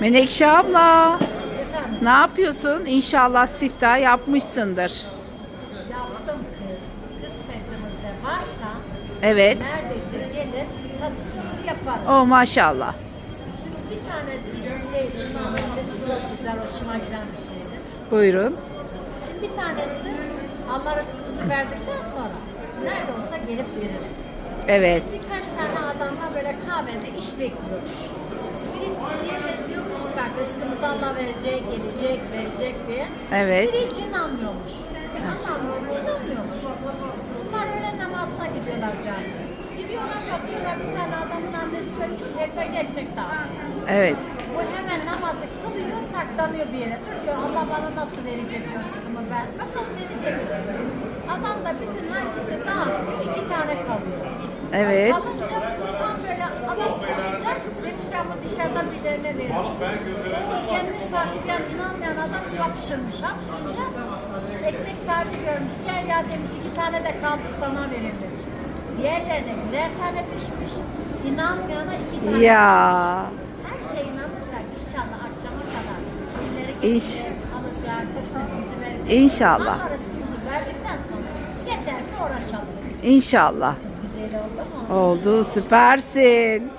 Menekşe abla, Efendim ne yapıyorsun? İnşallah siftah yapmışsındır. yaptım kız. Kısmetimizde varsa Evet. neredeyse gelir satışımızı yaparız. O maşallah. Şimdi bir tane şey şunu anlatayım. Çok güzel hoşuma giden bir şeydi. Buyurun. Şimdi bir tanesi Allah rızkımızı verdikten sonra nerede olsa gelip verir. Evet. Birkaç tane adamla böyle kahvede iş bekliyormuş. Biri, biri de bak rızkımızı Allah verecek, gelecek, verecek diye. Evet. Biri hiç inanmıyormuş. Diyor, inanmıyormuş. Bunlar öyle namazına gidiyorlar camiye. Gidiyorlar bakıyorlar bir tane adamın annesi ölmüş ekmek ekmek dağıtıyor. Evet. Bu hemen namazı kılıyor, saklanıyor bir yere. Dur diyor Allah bana nasıl verecek diyor rızkımı ben. Bakalım verecek mi? Adam da bütün herkese dağıtıyor. iki tane kalıyor. Evet. Kalınca bu tam böyle adam çıkacak. Bu dışarıda birilerine veririm. O kendini saklayan, inanmayan adam hapşırmış. Hapşırınca ekmek saati görmüş. Gel ya demiş iki tane de kaldı sana verir demiş. Diğerlerine birer tane düşmüş. İnanmayana iki tane. Ya. Her şeye inanırsak inşallah akşama kadar birileri İş. gelecek, alacak, kısmetimizi verecek. İnşallah. Allah rızkımızı verdikten sonra yeter ki uğraşalım. İnşallah. Kız güzel oldu mu? Oldu süpersin.